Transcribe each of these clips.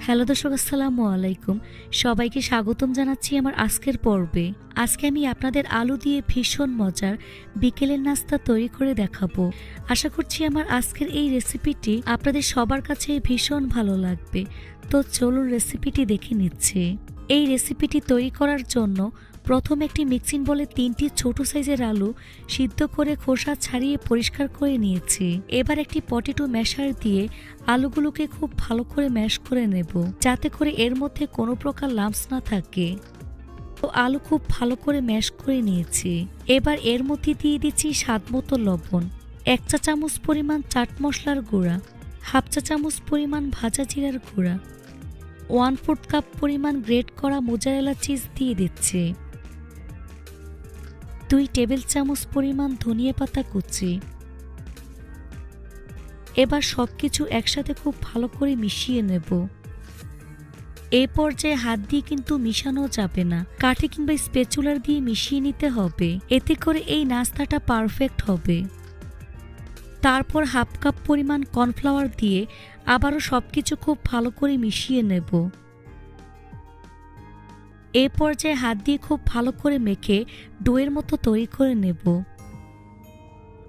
Hello দর্শক, আসসালামু আলাইকুম। সবাইকে স্বাগতম জানাচ্ছি আমার আজকের পর্বে। আজকে আমি আপনাদের আলু দিয়ে ভীষণ মজার বিকেলের নাস্তা তৈরি করে দেখাবো। আশা করছি আমার আজকের এই রেসিপিটি আপনাদের সবার কাছে ভীষণ ভালো লাগবে। তো চলুন রেসিপিটি দেখে নিচ্ছে। এই রেসিপিটি তৈরি করার জন্য প্রথম একটি মিক্সিং বলে তিনটি ছোট সাইজের আলু সিদ্ধ করে খোসা ছাড়িয়ে পরিষ্কার করে নিয়েছি। এবার একটি পটেটো ম্যাশার দিয়ে আলুগুলোকে খুব ভালো করে ম্যাশ করে নেব, যাতে করে এর মধ্যে কোনো প্রকার লাম্পস না থাকে। তো আলু খুব ভালো করে ম্যাশ করে নিয়েছি। এবার এর মধ্যে দিয়ে দিচ্ছি স্বাদ মতো লবণ, এক চা চামচ পরিমাণ চাট মশলার গুঁড়া, হাফ চা চামচ পরিমাণ ভাজা জিরার গুঁড়া, ওয়ান ফোর্থ কাপ পরিমাণ গ্রেট করা মোজারেলা চিজ দিয়ে দিচ্ছি। দুই টেবিল চামচ পরিমাণ ধনিয়া পাতা কুচি। এবার সব কিছু একসাথে খুব ভালো করে মিশিয়ে নেব। এ পর্যায়ে হাত দিয়ে কিন্তু মিশানো যাবে না। কাঠে কিংবা স্পেচুলার দিয়ে মিশিয়ে নিতে হবে। এতে করে এই নাস্তাটা পারফেক্ট হবে। তারপর হাফ কাপ পরিমাণ কর্নফ্লাওয়ার দিয়ে আবারও সব কিছু খুব ভালো করে মিশিয়ে নেব। এ পর্যায়ে হাত দিয়ে খুব ভালো করে মেখে ডোয়ের মতো তৈরি করে নেব।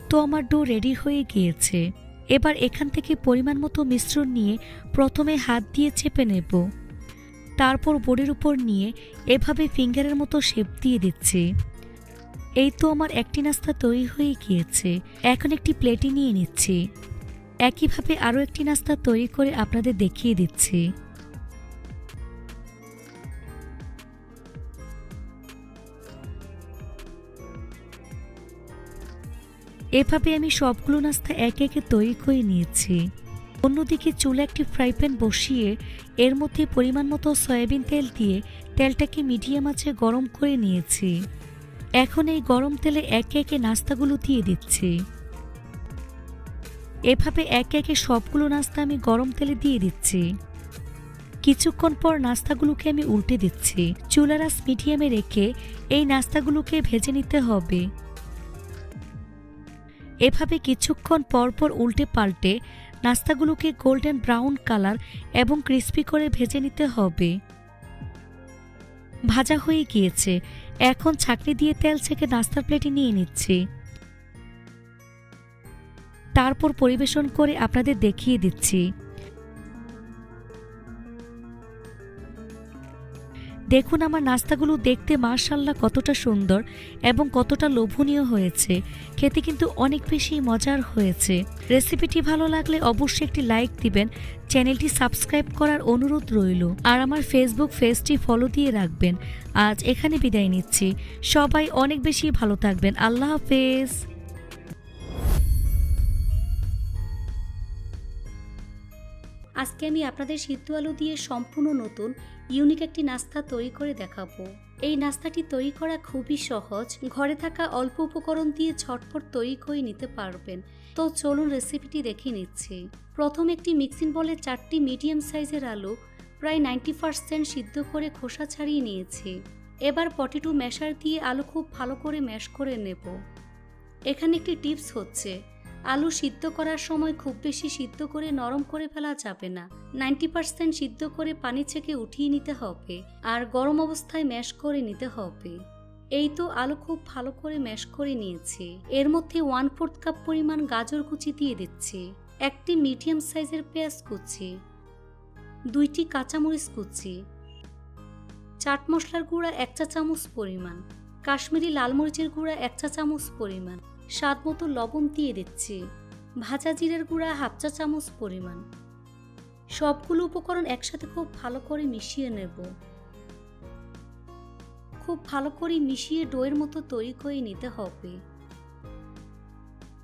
তো আমার ডো রেডি হয়ে গিয়েছে। এবার এখান থেকে পরিমাণ মতো মিশ্রণ নিয়ে প্রথমে হাত দিয়ে চেপে নেব। তারপর বোর্ডের উপর নিয়ে এভাবে ফিঙ্গারের মতো শেপ দিয়ে দিচ্ছি। এই তো আমার একটি নাস্তা তৈরি হয়ে গিয়েছে। এখন একটি প্লেটে নিয়ে নিচ্ছি। একইভাবে আরও একটি নাস্তা তৈরি করে আপনাদের দেখিয়ে দিচ্ছি। এভাবে আমি সবগুলো নাস্তা একে একে তৈরি করে নিয়েছি। অন্যদিকে চুলে একটি ফ্রাই প্যান বসিয়ে এর মধ্যে পরিমাণ মতো সয়াবিন তেল দিয়ে তেলটাকে মিডিয়াম আঁচে গরম করে নিয়েছি। এখন এই গরম তেলে একে একে নাস্তাগুলো দিয়ে দিচ্ছি। এভাবে একে একে সবগুলো নাস্তা আমি গরম তেলে দিয়ে দিচ্ছি। কিছুক্ষণ পর নাস্তাগুলোকে আমি উল্টে দিচ্ছি। চুলারাস মিডিয়ামে রেখে এই নাস্তাগুলোকে ভেজে নিতে হবে। এভাবে কিছুক্ষণ পরপর উল্টে পাল্টে নাস্তাগুলোকে গোল্ডেন ব্রাউন কালার এবং ক্রিস্পি করে ভেজে নিতে হবে। ভাজা হয়ে গিয়েছে। এখন ছাকনি দিয়ে তেল ছেঁকে নাস্তার প্লেটে নিয়ে নিচ্ছি। তারপর পরিবেশন করে আপনাদের দেখিয়ে দিচ্ছি। দেখুন আমার নাস্তাগুলো দেখতে মার্শাল্লাহ কতটা সুন্দর এবং কতটা লোভনীয় হয়েছে। খেতে কিন্তু অনেক বেশি মজার হয়েছে। রেসিপিটি ভালো লাগলে অবশ্যই একটি লাইক দিবেন, চ্যানেলটি সাবস্ক্রাইব করার অনুরোধ রইল। আর আমার ফেসবুক পেজটি ফলো দিয়ে রাখবেন। আজ এখানে বিদায় নিচ্ছি। সবাই অনেক বেশি ভালো থাকবেন। আল্লাহ হাফেজ। আজকে আমি আপনাদের সিদ্ধ আলু দিয়ে সম্পূর্ণ নতুন ইউনিক একটি নাস্তা তৈরি করে দেখাবো। এই নাস্তাটি তৈরি করা খুবই সহজ। ঘরে থাকা অল্প উপকরণ দিয়ে ঝটপট তৈরি করে নিতে পারবেন। তো চলুন রেসিপিটি দেখে নিচ্ছি। প্রথম একটি মিক্সিং বলে চারটি মিডিয়াম সাইজের আলু, প্রায় নাইনটি পার্সেন্ট সিদ্ধ করে খোসা ছাড়িয়ে নিয়েছি। এবার পটেটো ম্যাশার দিয়ে আলু খুব ভালো করে ম্যাশ করে নেব। এখানে একটি টিপস হচ্ছে। আলু সিদ্ধ করার সময় খুব বেশি সিদ্ধ করে নরম করে ফেলা যাবে না। নাইনটি পার্সেন্ট সিদ্ধ করে পানি ছেঁকে উঠিয়ে নিতে হবে আর গরম অবস্থায় ম্যাশ করে নিতে হবে। এই তো আলু খুব ভালো করে ম্যাশ করে নিয়েছি। এর মধ্যে ওয়ান ফোর্থ কাপ পরিমাণ গাজর কুচি দিয়ে দিচ্ছি, একটি মিডিয়াম সাইজের পেঁয়াজ কুচি, দুইটি কাঁচামরিচ কুচি, চাট মশলার গুঁড়া এক চা চামচ পরিমাণ, কাশ্মীরি লাল মরিচের গুঁড়া এক চা চামচ পরিমাণ স্বাদ মতো লবণ দিয়ে দিচ্ছি। ভাজা জিরের গুঁড়া হাফ চা চামচ পরিমাণ। সবগুলো উপকরণ একসাথে খুব ভালো করে মিশিয়ে নেব। খুব ভালো করে মিশিয়ে ডোয়ের মতো তৈরি করে নিতে হবে।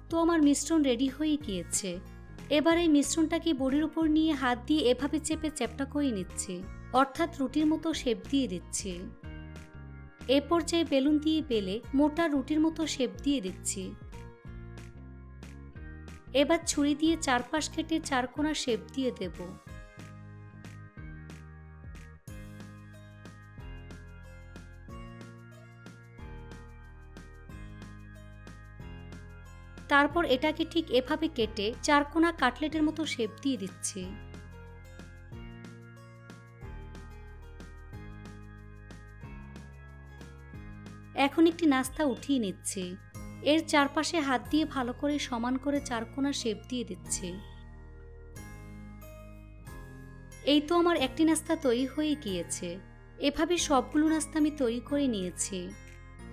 তো আমার মিশ্রণ রেডি হয়ে গিয়েছে। এবার এই মিশ্রণটাকে বড়ির উপর নিয়ে হাত দিয়ে এভাবে চেপে চ্যাপটা করে নিচ্ছে। অর্থাৎ রুটির মতো শেপ দিয়ে দিচ্ছি। এ পর্যায়ে বেলুন দিয়ে বেলে মোটা রুটির মতো শেপ দিয়ে দিচ্ছি। এবার ছুরি দিয়ে চারপাশ কেটে চারকোনা শেপ দিয়ে দেব। তারপর এটাকে ঠিক এভাবে কেটে চারকোনা কাটলেটের মতো শেপ দিয়ে দিচ্ছি। এখন একটি নাস্তা উঠিয়ে নিচ্ছে। এর চারপাশে হাত দিয়ে ভালো করে সমান করে চারকোনা শেপ দিয়ে দিচ্ছে। এই তো আমার একটি নাস্তা তৈরি হয়ে গিয়েছে। এভাবে সবগুলো নাস্তা আমি তৈরি করে নিয়েছি।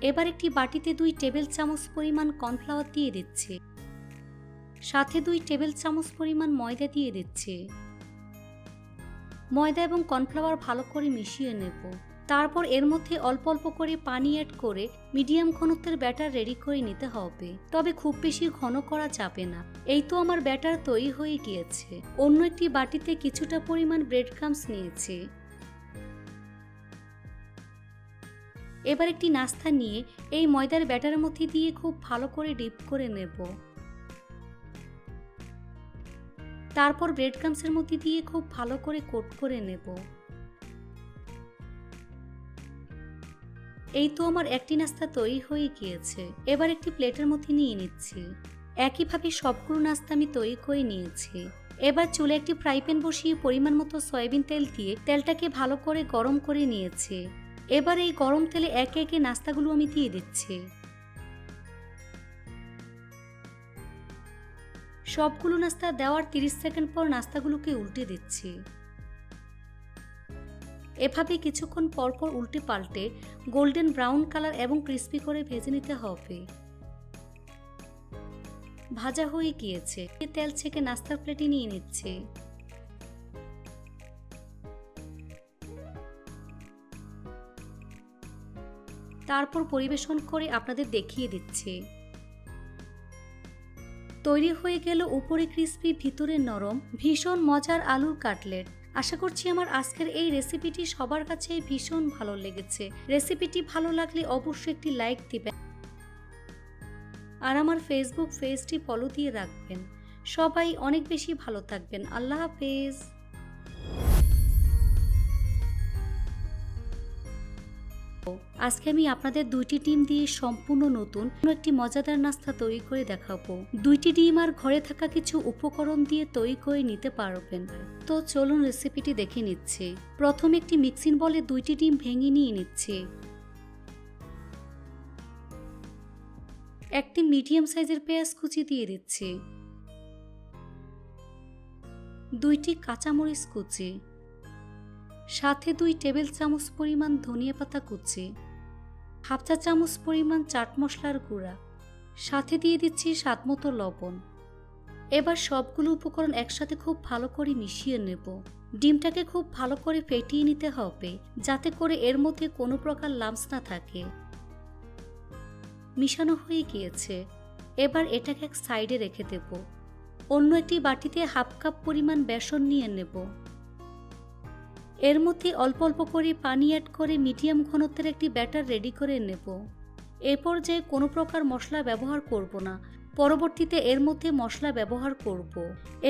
এবার একটি বাটিতে দুই টেবিল চামচ পরিমাণ কর্নফ্লাওয়ার দিয়ে দিচ্ছে। সাথে দুই টেবিল চামচ পরিমাণ ময়দা দিয়ে দিচ্ছে। ময়দা এবং কর্নফ্লাওয়ার ভালো করে মিশিয়ে নেব। তারপর এর মধ্যে অল্প অল্প করে পানি অ্যাড করে মিডিয়াম ঘনত্বের ব্যাটার রেডি করে নিতে হবে। তবে খুব বেশি ঘন করা যাবে না। এই তো আমার ব্যাটার তৈরি হয়ে গিয়েছে। অন্য একটি বাটিতে কিছুটা পরিমাণ ব্রেড ক্রামস নিয়েছি। এবার একটি নাস্তা নিয়ে এই ময়দার ব্যাটারের মধ্যে দিয়ে খুব ভালো করে ডিপ করে নেব। তারপর ব্রেড ক্রামসের মধ্যে দিয়ে খুব ভালো করে কোট করে নেব। এই তো আমার একটি নাস্তা তৈরি হয়ে গিয়েছে। এবার একটি প্লেটের মধ্যে নিয়ে নিচ্ছি। একইভাবে সবগুলো নাস্তা আমি তৈরি করে নিয়েছি। এবার চুলে একটি ফ্রাই প্যান বসিয়ে পরিমাণ মতো সয়াবিন তেল দিয়ে তেলটাকে ভালো করে গরম করে নিয়েছি। এবার এই গরম তেলে একে একে নাস্তাগুলো আমি দিয়ে দিচ্ছি। সবগুলো নাস্তা দেওয়ার 30 সেকেন্ড পর নাস্তাগুলোকে উল্টে দিচ্ছি। এভাবে কিছুক্ষণ পরপর উল্টে পাল্টে গোল্ডেন ব্রাউন কালার এবং ক্রিস্পি করে ভেজে নিতে হবে। ভাজা হয়ে গিয়েছে। তেল ছেঁকে নাস্তার প্লেটে নিয়ে নিচ্ছে। তারপর পরিবেশন করে আপনাদের দেখিয়ে দিচ্ছে। তৈরি হয়ে গেল উপরে ক্রিস্পি, ভিতরে নরম, ভীষণ মজার আলুর কাটলেট। আশা করছি আমার আজকের এই রেসিপিটি সবার কাছে ভীষণ ভালো লেগেছে। রেসিপিটি ভালো লাগলে অবশ্যই একটি লাইক দিবেন আর আমার ফেসবুক পেজটি ফলো দিয়ে রাখবেন। সবাই অনেক বেশি ভালো থাকবেন। আল্লাহ হাফেজ। আজকে আমি আপনাদের দুইটি ডিম দিয়ে সম্পূর্ণ নতুন একটি মজাদার নাস্তা তৈরি করে দেখাবো। দুইটি ডিম আর ঘরে থাকা কিছু উপকরণ দিয়ে তৈরি করে নিতে পারবেন। তো চলুন রেসিপিটি দেখে নিচ্ছি। প্রথম একটি মিক্সিং বলে দুইটি ডিম ভেঙে নিয়ে নিচ্ছি। একটি মিডিয়াম সাইজের পেঁয়াজ কুচি দিয়ে দিচ্ছি। দুইটি কাঁচামরিচ কুচি। সাথে দুই টেবিল চামচ পরিমাণ ধনিয়া পাতা কুচি, হাফ চা চামচ পরিমাণ চাট মশলার গুঁড়া, সাথে দিয়ে দিচ্ছি স্বাদ মতো লবণ। এবার সবগুলো উপকরণ একসাথে খুব ভালো করে মিশিয়ে নেব। ডিমটাকে খুব ভালো করে ফেটিয়ে নিতে হবে, যাতে করে এর মধ্যে কোনো প্রকার লামস না থাকে। মিশানো হয়ে গিয়েছে। এবার এটাকে এক সাইডে রেখে দেব। অন্য একটি বাটিতে হাফ কাপ পরিমাণ বেসন নিয়ে নেব। এর মধ্যে অল্প অল্প করে পানি অ্যাড করে মিডিয়াম ঘনত্বের একটি ব্যাটার রেডি করে নেব। এ পর্যায়ে কোনো প্রকার মশলা ব্যবহার করব না, পরবর্তীতে এর মধ্যে মশলা ব্যবহার করব।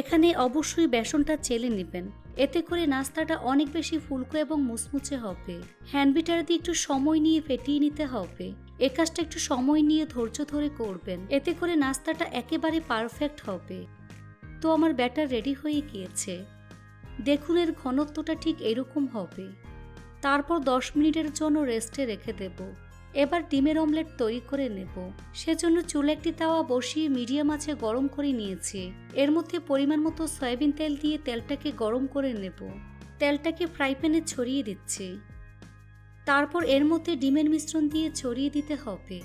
এখানে অবশ্যই বেসনটা চেলে নেবেন, এতে করে নাস্তাটা অনেক বেশি ফুলকো এবং মুচমুচে হবে। হ্যান্ডবিটার দিয়ে একটু সময় নিয়ে ফেটিয়ে নিতে হবে। এ কাজটা একটু সময় নিয়ে ধৈর্য ধরে করবেন, এতে করে নাস্তাটা একেবারে পারফেক্ট হবে। তো আমার ব্যাটার রেডি হয়ে গিয়েছে। দেখুন এর ঘনত্বটা ঠিক এরকম হবে। তারপর দশ মিনিটের জন্য রেস্টে রেখে দেব। এবার ডিমের অমলেট তৈরি করে নেব। সেজন্য চুলে একটি তাওয়া বসিয়ে মিডিয়াম আছে গরম করে নিয়েছি। এর মধ্যে পরিমাণ মতো সয়াবিন তেল দিয়ে তেলটাকে গরম করে নেব। তেলটাকে ফ্রাই প্যানে ছড়িয়ে দিচ্ছি। তারপর এর মধ্যে ডিমের মিশ্রণ দিয়ে ছড়িয়ে দিতে হবে।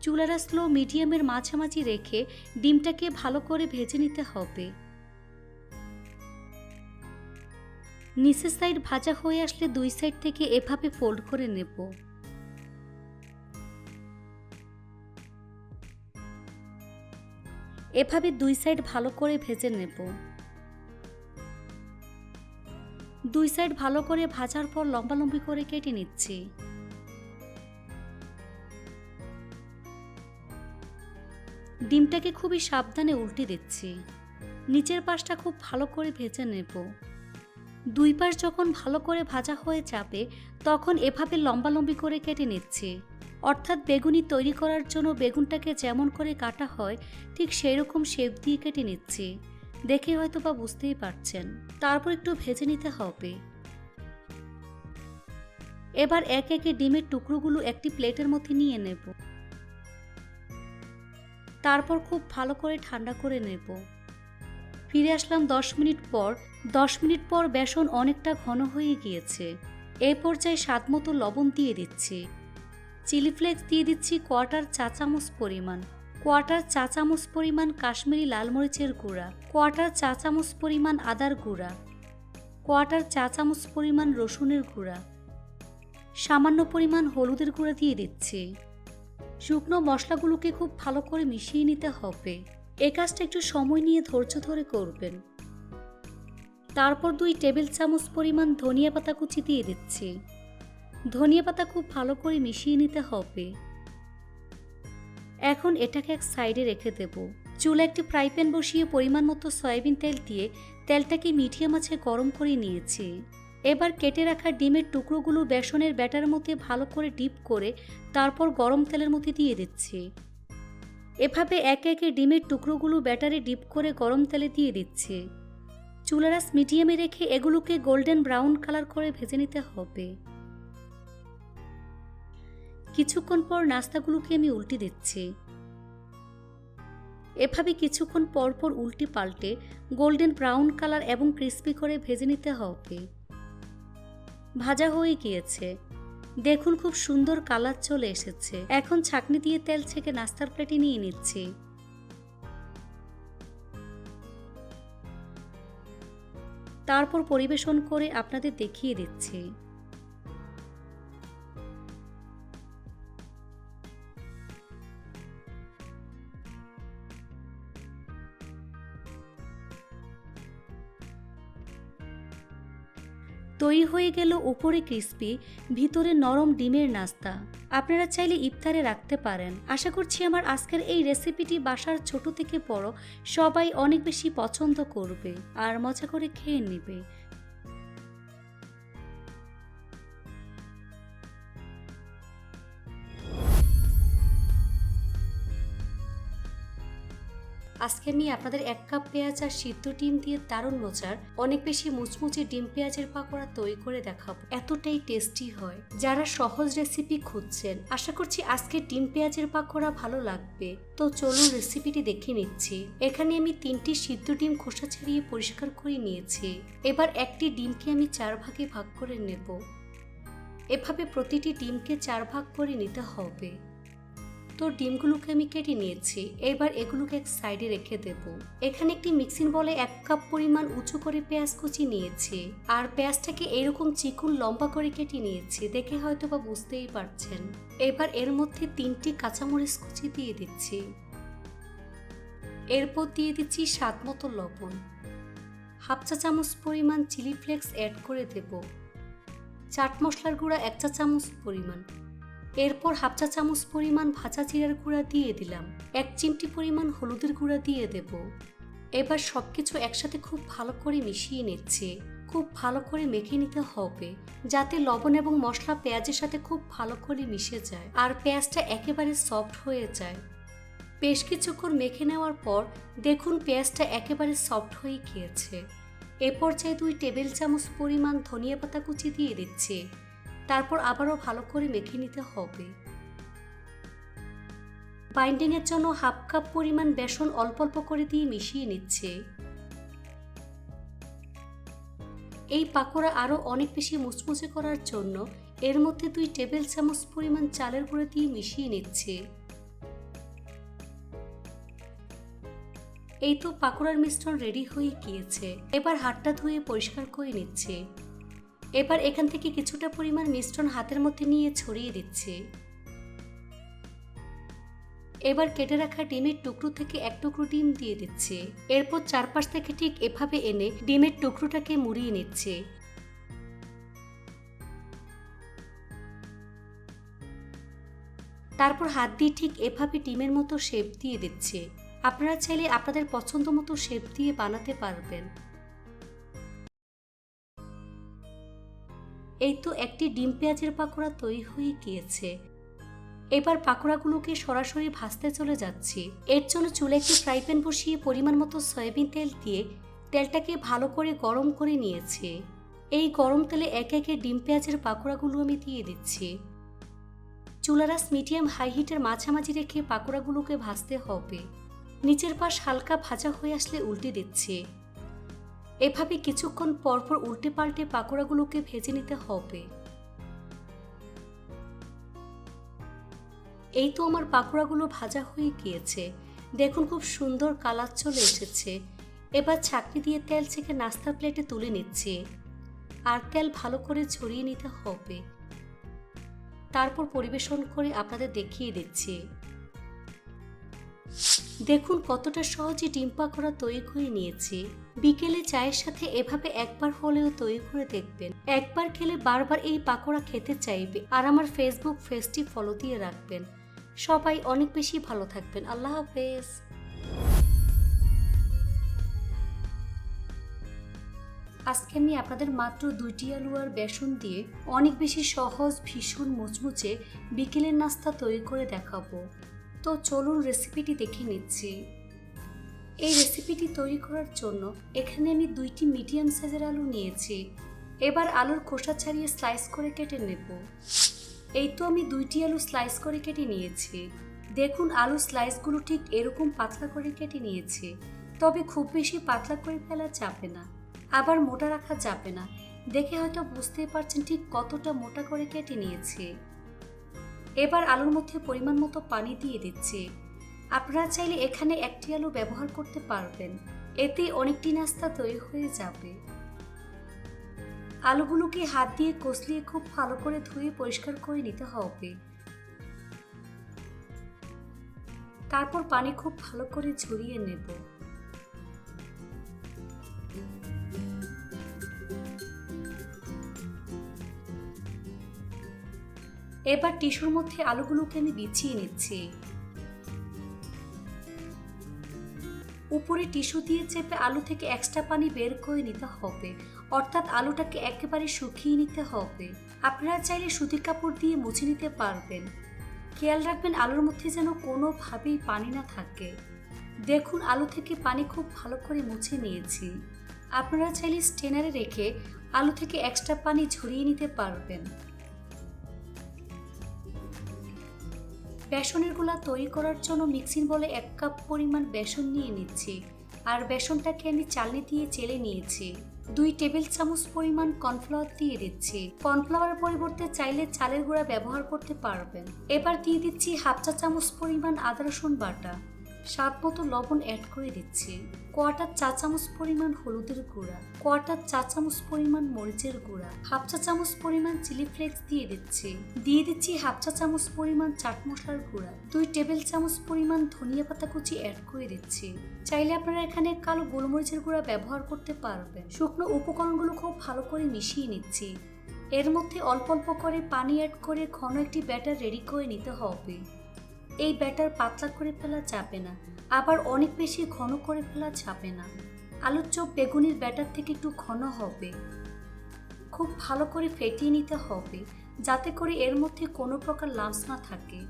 চুলারা স্লো মিডিয়ামের মাঝামাঝি রেখে ডিমটাকে ভালো করে ভেজে নিতে হবে। নিচের সাইড ভাজা হয়ে আসলে দুই সাইড থেকে এভাবে ফোল্ড করে নেব। এভাবে দুই সাইড ভালো করে ভেজে নেব। দুই সাইড ভালো করে ভাজার পর লম্বালম্বি করে কেটে নিচ্ছি। ডিমটাকে খুবই সাবধানে উল্টে দিচ্ছি। নিচের পাশটা খুব ভালো করে ভেজে নেব। দুই পাশ যখন ভালো করে ভাজা হয়ে যাবে, তখন এভাবে লম্বালম্বি করে কেটে নিচ্ছি। অর্থাৎ বেগুনি তৈরি করার জন্য বেগুনটাকে যেমন করে কাটা হয়, ঠিক সেই রকম শেপ দিয়ে কেটে নিচ্ছি। দেখে হয়তো বা বুঝতেই পারছেন। তারপর একটু ভেজে নিতে হবে। এবার এক একে ডিমের টুকরোগুলো একটি প্লেটের মধ্যে নিয়ে নেব। তারপর খুব ভালো করে ঠান্ডা করে নেব। ফিরে আসলাম দশ মিনিট পর দশ মিনিট পর বেসন অনেকটা ঘন হয়ে গিয়েছে। এই পর্যায়ে স্বাদ মতো লবণ দিয়ে দিচ্ছি। চিলি ফ্লেক্স দিয়ে দিচ্ছি কোয়ার্টার চা চামচ পরিমাণ। কোয়ার্টার চা চামচ পরিমাণ কাশ্মীরি লাল মরিচের গুঁড়া। কোয়ার্টার চা চামচ পরিমাণ আদার গুঁড়া। কোয়ার্টার চা চামচ পরিমাণ রসুনের গুঁড়া। সামান্য পরিমাণ হলুদের গুঁড়া দিয়ে দিচ্ছি। শুকনো মশলাগুলোকে খুব ভালো করে মিশিয়ে নিতে হবে। এ কাজটা একটু সময় নিয়ে ধৈর্য ধরে করবেন। তারপর দুই টেবিল চামচ পরিমাণ ধনিয়া পাতা কুচি দিয়ে দিচ্ছি। ধনিয়া পাতা খুব ভালো করে মিশিয়ে নিতে হবে। এখন এটাকে এক সাইডে রেখে দেব। চুলে একটি ফ্রাই প্যান বসিয়ে পরিমাণ মতো সয়াবিন তেল দিয়ে তেলটাকে মিডিয়াম আছে গরম করে নিয়েছি। এবার কেটে রাখা ডিমের টুকরোগুলো বেসনের ব্যাটার মধ্যে ভালো করে ডিপ করে তারপর গরম তেলের মধ্যে দিয়ে দিচ্ছি। এভাবে একে একে ডিমের টুকরোগুলো ব্যাটারে ডিপ করে গরম তেলে দিয়ে দিচ্ছি। চুলারাস মিডিয়ামে রেখে এগুলোকে গোল্ডেন ব্রাউন কালার করে ভেজে নিতে হবে। কিছুক্ষণ পর নাস্তাগুলোকে আমি উল্টে দিচ্ছি। এভাবে কিছুক্ষণ পর পর উল্টি পাল্টে গোল্ডেন ব্রাউন কালার এবং ক্রিস্পি করে ভেজে নিতে হবে। ভাজা হয়ে গিয়েছে। দেখুন খুব সুন্দর কালার চলে এসেছে। এখন ছাকনি দিয়ে তেল ছেঁকে নাস্তার প্লেটে নিয়ে নিচ্ছি। তারপর পরিবেশন করে আপনাদের দেখিয়ে দিচ্ছি। হয়ে গেল উপরে ক্রিস্পি, ভিতরে নরম ডিমের নাস্তা। আপনারা চাইলে ইফতারে রাখতে পারেন। আশা করছি আমার আজকের এই রেসিপিটি বাসার ছোট থেকে বড় সবাই অনেক বেশি পছন্দ করবে আর মজা করে খেয়ে নেবে। আজকে আমি আপনাদের এক কাপ পেঁয়াজ আর সিদ্ধ ডিম দিয়ে দারুণ মজার, অনেক বেশি মুচমুচে ডিম পেঁয়াজের পাকোড়া তৈরি করে দেখাবো। এতটাই টেস্টি হয়। যারা সহজ রেসিপি খুঁজছেন, আশা করছি আজকে ডিম পেঁয়াজের পাকোড়া ভালো লাগবে। তো চলুন রেসিপিটি দেখে নিচ্ছি। এখানে আমি তিনটি সিদ্ধ ডিম খোসা ছাড়িয়ে পরিষ্কার করে নিয়েছি। এবার একটি ডিমকে আমি চার ভাগে ভাগ করে নেব। এভাবে প্রতিটি ডিমকে চার ভাগ করে নিতে হবে। তো ডিমগুলোকে আমি কেটে নিয়েছি। এবার এগুলোকে এক সাইডে রেখে দেব। এখানে একটি মিক্সিং বলে এক কাপ পরিমাণ উঁচু করে পেঁয়াজ কুচি নিয়েছি। আর পেঁয়াজটাকে এরকম চিকুন লম্বা করে কেটে নিয়েছি, দেখে হয়তো বা বুঝতেই পারছেন। এবার এর মধ্যে তিনটি কাঁচামরিচ কুচি দিয়ে দিচ্ছি। এরপর দিয়ে দিচ্ছি স্বাদ মতো লবণ। হাফ চা চামচ পরিমাণ চিলি ফ্লেক্স অ্যাড করে দেব। চাট মশলার গুঁড়া এক চা চামচ পরিমাণ। এরপর হাফ চা চামচ পরিমাণ ভাজা জিরার গুঁড়া দিয়ে দিলাম। এক চিমটি পরিমাণ হলুদের গুঁড়া দিয়ে দেব। এবার সব কিছু একসাথে খুব ভালো করে মিশিয়ে নিচ্ছে। খুব ভালো করে মেখে নিতে হবে, যাতে লবণ এবং মশলা পেঁয়াজের সাথে খুব ভালো করে মিশে যায় আর পেঁয়াজটা একেবারে সফট হয়ে যায়। বেশ কিছুক্ষণ মেখে নেওয়ার পর দেখুন পেঁয়াজটা একেবারে সফট হয়ে গিয়েছে। এ পর্যায়ে দুই টেবিল চামচ পরিমাণ ধনিয়া পাতা কুচি দিয়ে দিচ্ছে। তারপর আবারও ভালো করে মেখে নিতে হবে। বাইন্ডিংয়ের জন্য হাফ কাপ পরিমাণ বেসন অল্প অল্প করে দিয়ে মিশিয়ে নিচ্ছে। এই পাকোড়া আরও অনেক বেশি মুচমুচে করার জন্য এর মধ্যে দুই টেবিল চামচ পরিমাণ চালের গুঁড়ো দিয়ে মিশিয়ে নিচ্ছে। এই তো পাকোড়ার মিশ্রণ রেডি হয়ে গিয়েছে। এবার হাতটা ধুয়ে পরিষ্কার করে নিচ্ছে। এবার এখান থেকে কিছুটা পরিমাণ মিশ্রণ হাতের মধ্যে নিয়ে ছড়িয়ে দিচ্ছে। এবার কেটে রাখা ডিমের টুকরো থেকে এক টুকরো ডিম দিয়ে দিচ্ছে। এরপর চারপাশ থেকে ঠিক এভাবে এনে ডিমের টুকরোটাকে মুড়িয়ে নিচ্ছে। তারপর হাত দিয়ে ঠিক এভাবে ডিমের মতো শেপ দিয়ে দিচ্ছে। আপনারা চাইলে আপনাদের পছন্দ মতো শেপ দিয়ে বানাতে পারবেন। এই তো একটি ডিম পেঁয়াজের পাকোড়া তৈরি হয়ে গিয়েছে। এবার পাকোড়াগুলোকে সরাসরি ভাজতে চলে যাচ্ছি। এর জন্য চুলে একটি ফ্রাই প্যান বসিয়ে পরিমাণ মতো সয়াবিন তেল দিয়ে তেলটাকে ভালো করে গরম করে নিয়েছি। এই গরম তেলে একে একে ডিম পেঁয়াজের পাকোড়াগুলো আমি দিয়ে দিচ্ছি। চুলারাস মিডিয়াম হাই হিটের মাঝামাঝি রেখে পাকোড়াগুলোকে ভাজতে হবে। নিচের পাশ হালকা ভাজা হয়ে আসলে উল্টে দিচ্ছি। এভাবে কিছুক্ষণ পরপর উল্টে পাল্টে পাকোড়াগুলোকে ভেজে নিতে হবে। এই তো আমার পাকোড়াগুলো ভাজা হয়ে গিয়েছে। দেখুন খুব সুন্দর কালার চলে এসেছে। এবার ছাকনি দিয়ে তেল ছেঁকে নাস্তা প্লেটে তুলে নিচ্ছি। আর তেল ভালো করে ছড়িয়ে নিতে হবে। তারপর পরিবেশন করে আপনাদের দেখিয়ে দিচ্ছি। দেখুন কতটা সহজে ডিম পাকোড়া তৈরি করে নিয়েছি। বিকেলে চায়ের সাথে এভাবে একবার হলেও তৈরি করে দেখবেন। একবার খেলে বারবার এই পাকোড়া খেতে চাইবে আর আমার ফেসবুক পেজটি ফলো দিয়ে রাখবেন। সবাই অনেক বেশি ভালো থাকবেন। আল্লাহ হাফেজ। আজকে আমি আপনাদের মাত্র দুইটি আলু আর বেসন দিয়ে অনেক বেশি সহজ, ভীষণ মুচমুচে বিকেলের নাস্তা তৈরি করে দেখাবো। তো চলুন রেসিপিটি দেখে নিচ্ছি। এই রেসিপিটি তৈরি করার জন্য এখানে আমি দুইটি মিডিয়াম সাইজের আলু নিয়েছি। এবার আলুর খোসা ছাড়িয়ে স্লাইস করে কেটে নেব। এই তো আমি দুইটি আলু স্লাইস করে কেটে নিয়েছি। দেখুন, আলু স্লাইসগুলো ঠিক এরকম পাতলা করে কেটে নিয়েছি। তবে খুব বেশি পাতলা করে ফেলা যাবে না। আবার মোটা রাখা যাবে না। দেখে হয়তো বুঝতেই পারছেন ঠিক কতটা মোটা করে কেটে নিয়েছি। এবার আলুর মধ্যে পরিমাণ মতো পানি দিয়ে দিচ্ছি। আপনারা চাইলে এখানে একটি আলু ব্যবহার করতে পারবেন। এতে অনেকটি নাস্তা তৈরি হয়ে যাবে। আলুগুলোকে হাত দিয়ে কষলিয়ে খুব ভালো করে ধুয়ে পরিষ্কার করে নিতে হবে। তারপর পানি খুব ভালো করে ঝরিয়ে নেব। এবার টিস্যুর মধ্যে আলুগুলোকে আমি বিছিয়ে নিচ্ছি। উপরে টিস্যু দিয়ে চেপে আলু থেকে এক্সট্রা পানি বের করে নিতে হবে। অর্থাৎ আলুটাকে একেবারে শুকিয়ে নিতে হবে। আপনারা চাইলে সুতির কাপড় দিয়ে মুছে নিতে পারবেন। খেয়াল রাখবেন আলুর মধ্যে যেন কোনোভাবেই পানি না থাকে। দেখুন, আলু থেকে পানি খুব ভালো করে মুছে নিয়েছি। আপনারা চাইলে স্টেনারে রেখে আলু থেকে এক্সট্রা পানি ঝরিয়ে নিতে পারবেন। বেসনেরগুলা তৈরি করার জন্য মিক্সিং বলে এক কাপ পরিমাণ বেসন নিয়ে নিচ্ছি। আর বেসনটাকে আমি চালনি দিয়ে চেলে নিয়েছি। দুই টেবিল চামচ পরিমাণ কর্নফ্লাওয়ার দিয়ে দিচ্ছি। কর্নফ্লাওয়ার পরিবর্তে চাইলে চালের গুঁড়া ব্যবহার করতে পারবেন। এবার দিয়ে দিচ্ছি হাফ চা চামচ পরিমাণ আদা রসুন বাটা। স্বাদ মতো লবণ অ্যাড করে দিচ্ছি। কোয়াটার চা চামচ পরিমাণ হলুদের গুঁড়া কোয়াটার চা চামচ পরিমাণ মরিচের গুঁড়া, হাফ চা চামচ পরিমাণ চিলি ফ্লেক্স দিয়ে দিচ্ছি। দিয়ে দিচ্ছি হাফ চা চামচ পরিমাণ চাট মশলার গুঁড়া, দুই টেবিল চামচ পরিমাণ ধনিয়া পাতা কুচি অ্যাড করে দিচ্ছি। চাইলে আপনারা এখানে কালো গোলমরিচের গুঁড়া ব্যবহার করতে পারবেন। শুকনো উপকরণগুলো খুব ভালো করে মিশিয়ে নিচ্ছি। এর মধ্যে অল্প অল্প করে পানি অ্যাড করে ঘন একটি ব্যাটার রেডি করে নিতে হবে। এই ব্যাটার পাতলা করে ফেলা যাবে না, আবার অনেক বেশি ঘন করে ফেলা যাবে না। আলুর চোখ বেগুনির ব্যাটার থেকে একটু ঘন হবে। খুব ভালো করে ফেটিয়ে নিতে হবে, যাতে করে এর মধ্যে কোনো প্রকার লাঞ্চ না থাকে।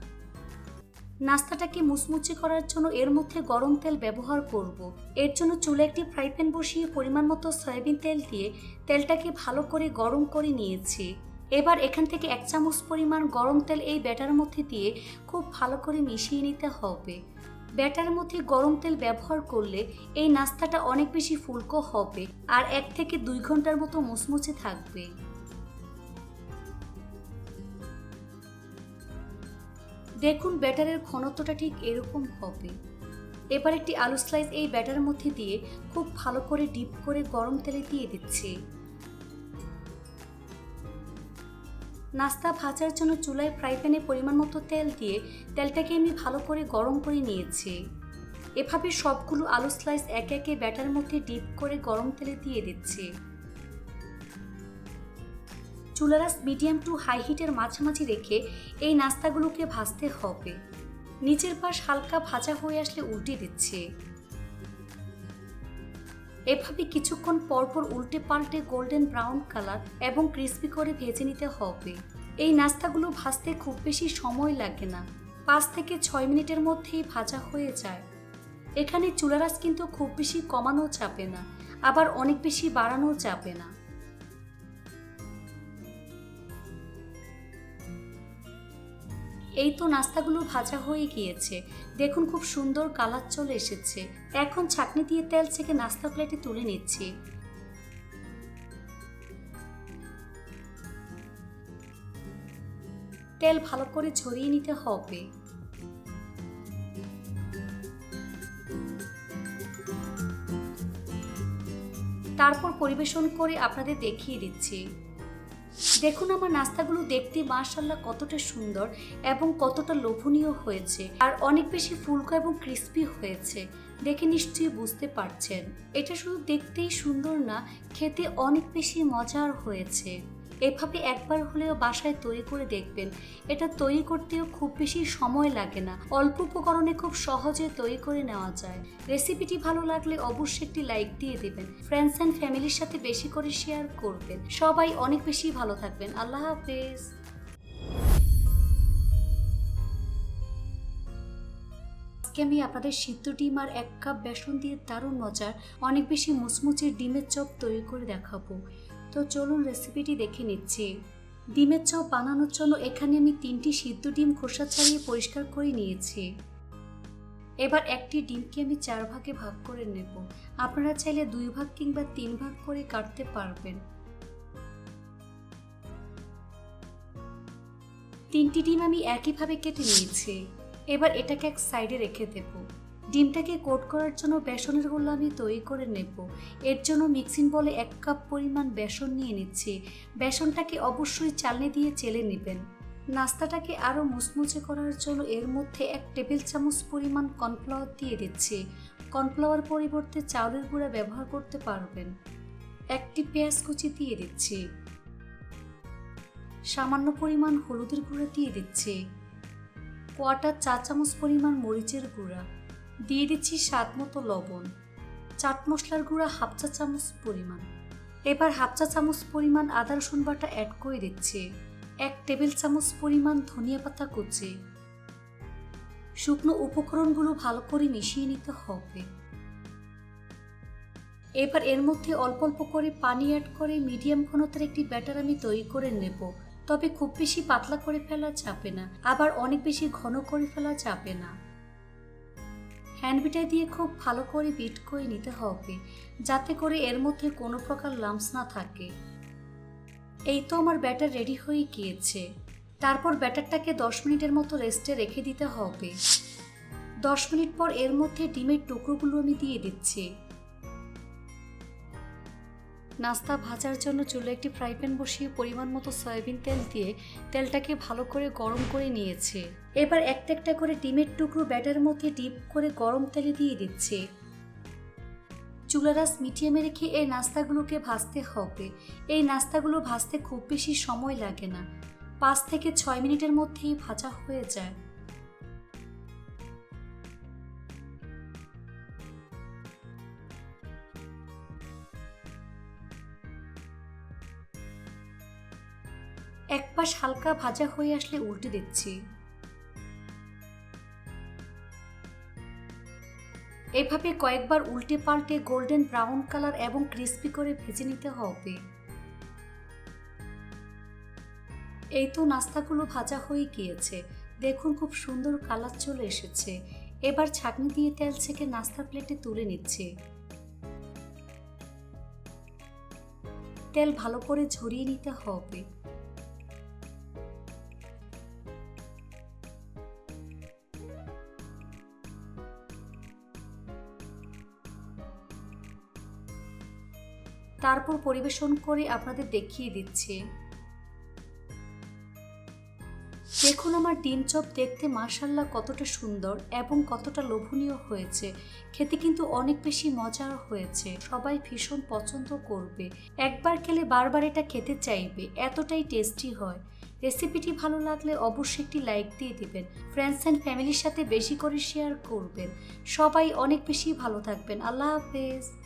নাস্তাটাকে মুচমুচে করার জন্য এর মধ্যে গরম তেল ব্যবহার করব। এর জন্য চুলে একটি ফ্রাই প্যান বসিয়ে পরিমাণ মতো সয়াবিন তেল দিয়ে তেলটাকে ভালো করে গরম করে নিয়েছি। এবার এখান থেকে এক চামচ পরিমাণ গরম তেল এই ব্যাটার মধ্যে দিয়ে খুব ভালো করে মিশিয়ে নিতে হবে। ব্যাটার মধ্যে গরম তেল ব্যবহার করলে এই নাস্তাটা অনেক বেশি ফুলকো হবে আর এক থেকে দুই ঘণ্টার মতো মুচমুচে থাকবে। দেখুন ব্যাটারের ঘনত্বটা ঠিক এরকম হবে। এবার একটি আলু স্লাইস এই ব্যাটারের মধ্যে দিয়ে খুব ভালো করে ডিপ করে গরম তেলে দিয়ে দিচ্ছি। নাস্তা ভাজার জন্য চুলায় ফ্রাই প্যানে পরিমাণ মতো তেল দিয়ে তেলটাকে আমি ভালো করে গরম করে নিয়েছি। এভাবে সবগুলো আলু স্লাইস একে একে ব্যাটার মধ্যে ডিপ করে গরম তেলে দিয়ে দিচ্ছি। চুলারাস মিডিয়াম টু হাই হিটের মাঝামাঝি রেখে এই নাস্তাগুলোকে ভাজতে হবে। নিচের পাশ হালকা ভাজা হয়ে আসলে উল্টে দিচ্ছে। এভাবে কিছুক্ষণ পরপর উল্টে পাল্টে গোল্ডেন ব্রাউন কালার এবং ক্রিস্পি করে ভেজে নিতে হবে। এই নাস্তাগুলো ভাজতে খুব বেশি সময় লাগে না। পাঁচ থেকে ছয় মিনিটের মধ্যেই ভাজা হয়ে যায়। এখানে চুলারাস কিন্তু খুব বেশি কমানো যাবে না, আবার অনেক বেশি বাড়ানো যাবে না। এই তো নাস্তাগুলো ভাজা হয়ে গিয়েছে। দেখুন খুব সুন্দর কালার চলে এসেছে। এখন ছাকনি দিয়ে তেল থেকে নাস্তা প্লেটে তুলে নিচ্ছি। তেল ভালো করে ছড়িয়ে নিতে হবে। তারপর পরিবেশন করে আপনাদের দেখিয়ে দিচ্ছি। দেখুন আমার নাস্তাগুলো দেখতে মার্শাল্লাহ কতটা সুন্দর এবং কতটা লোভনীয় হয়েছে। আর অনেক বেশি ফুলকো এবং ক্রিস্পি হয়েছে। দেখে নিশ্চয়ই বুঝতে পারছেন। এটা শুধু দেখতেই সুন্দর না, খেতে অনেক বেশি মজার হয়েছে। এভাবে একবার হলেও বাসায় তৈরি করে দেখবেন। এটা তৈরি করতেও খুব বেশি সময় লাগে না। অল্প উপকরণে খুব সহজে তৈরি করে নেওয়া যায়। রেসিপিটি ভালো লাগলে অবশ্যই একটি লাইক দিয়ে দেবেন। ফ্রেন্ডস অ্যান্ড ফ্যামিলির সাথে বেশি করে শেয়ার করবেন। সবাই অনেক বেশি ভালো থাকবেন। আল্লাহ হাফেজ। আজকে আমি আপনাদের সিদ্ধ ডিম আর এক কাপ বেসন দিয়ে দারুণ মজার, অনেক বেশি মুচমুচে ডিমের চপ তৈরি করে দেখাবো। তো চলুন রেসিপিটি দেখে নিচ্ছি। ডিমের চপ বানানোর জন্য এখানে আমি তিনটি সিদ্ধ ডিম খোসা ছাড়িয়ে পরিষ্কার করে নিয়েছি। এবার একটি ডিমকে আমি চার ভাগে ভাগ করে নেব। আপনারা চাইলে দুই ভাগ কিংবা তিন ভাগ করে কাটতে পারবেন। তিনটি ডিম আমি একইভাবে কেটে নিয়েছি। এবার এটাকে এক সাইডে রেখে দেব। ডিমটাকে কোট করার জন্য বেসনের গোল্লা আমি তৈরি করে নেব। এর জন্য মিক্সিং বলে এক কাপ পরিমাণ বেসন নিয়ে নিচ্ছি। বেসনটাকে অবশ্যই চালনি দিয়ে চেলে নেবেন। নাস্তাটাকে আরও মুচমুচে করার জন্য এর মধ্যে এক টেবিল চামচ পরিমাণ কর্নফ্লাওয়ার দিয়ে দিচ্ছি। কর্নফ্লাওয়ার পরিবর্তে চাউলের গুঁড়া ব্যবহার করতে পারবেন। একটি পেঁয়াজ কুচি দিয়ে দিচ্ছি। সামান্য পরিমাণ হলুদের গুঁড়া দিয়ে দিচ্ছি। কোয়াটার চা চামচ পরিমাণ মরিচের গুঁড়া। দিয়ে দিচ্ছি স্বাদ মতো লবণ। চাট মশলার গুঁড়া হাফ চা চামচ পরিমাণ। এবার হাফ চা চামচ পরিমাণ আদা রসুন বাটা অ্যাড করে দিচ্ছি। এক টেবিল চামচ পরিমাণ ধনিয়া পাতা কুচি। শুকনো উপকরণগুলো ভালো করে মিশিয়ে নিতে হবে। এবার এর মধ্যে অল্প অল্প করে পানি অ্যাড করে মিডিয়াম ঘনতার একটি ব্যাটার আমি তৈরি করে নেব। তবে খুব বেশি পাতলা করে ফেলা যাবে না। আবার অনেক বেশি ঘন করে ফেলা যাবে না। হ্যান্ডবিটাই দিয়ে খুব ভালো করে বিট করে নিতে হবে, যাতে করে এর মধ্যে কোনো প্রকার লাম্পস না থাকে। এই তো আমার ব্যাটার রেডি হয়ে গিয়েছে। তারপর ব্যাটারটাকে দশ মিনিটের মতো রেস্টে রেখে দিতে হবে। দশ মিনিট পর এর মধ্যে ডিমের টুকরোগুলো আমি দিয়ে দিচ্ছি। নাস্তা ভাজার জন্য চুলে একটি ফ্রাই প্যান বসিয়ে পরিমাণ মতো সয়াবিন তেল দিয়ে তেলটাকে ভালো করে গরম করে নিয়েছে। এবার একটা একটা করে ডিমের টুকরো ব্যাটার মধ্যে ডিপ করে গরম তেলে দিয়ে দিচ্ছে। চুলারাস মিডিয়ামে রেখে এই নাস্তাগুলোকে ভাজতে হবে। এই নাস্তাগুলো ভাজতে খুব বেশি সময় লাগে না। পাঁচ থেকে ছয় মিনিটের মধ্যেই ভাজা হয়ে যায়। এক পাশ হালকা ভাজা হয়ে আসলে উল্টে দিচ্ছি। এভাবে কয়েকবার উল্টে পাল্টে গোল্ডেন ব্রাউন কালার এবং ক্রিস্পি করে ভেজে নিতে হবে। এই তো নাস্তাগুলো ভাজা হয়ে গিয়েছে। দেখুন খুব সুন্দর কালার চলে এসেছে। এবার ছাঁকনি দিয়ে তেল ছেঁকে নাস্তার প্লেটে তুলে নিচ্ছে। তেল ভালো করে ঝরিয়ে নিতে হবে। তারপর পরিবেশন করে আপনাদের দেখিয়ে দিচ্ছে। দেখুন আমার ডিম চপ দেখতে মার্শাল্লাহ কতটা সুন্দর এবং কতটা লোভনীয় হয়েছে। খেতে কিন্তু অনেক বেশি মজার হয়েছে। সবাই ভীষণ পছন্দ করবে। একবার খেলে বারবার এটা খেতে চাইবে, এতটাই টেস্টি হয়। রেসিপিটি ভালো লাগলে অবশ্যই একটি লাইক দিয়ে দিবেন ফ্রেন্ডস অ্যান্ড ফ্যামিলির সাথে বেশি করে শেয়ার করবেন। সবাই অনেক বেশি ভালো থাকবেন। আল্লাহ হাফেজ।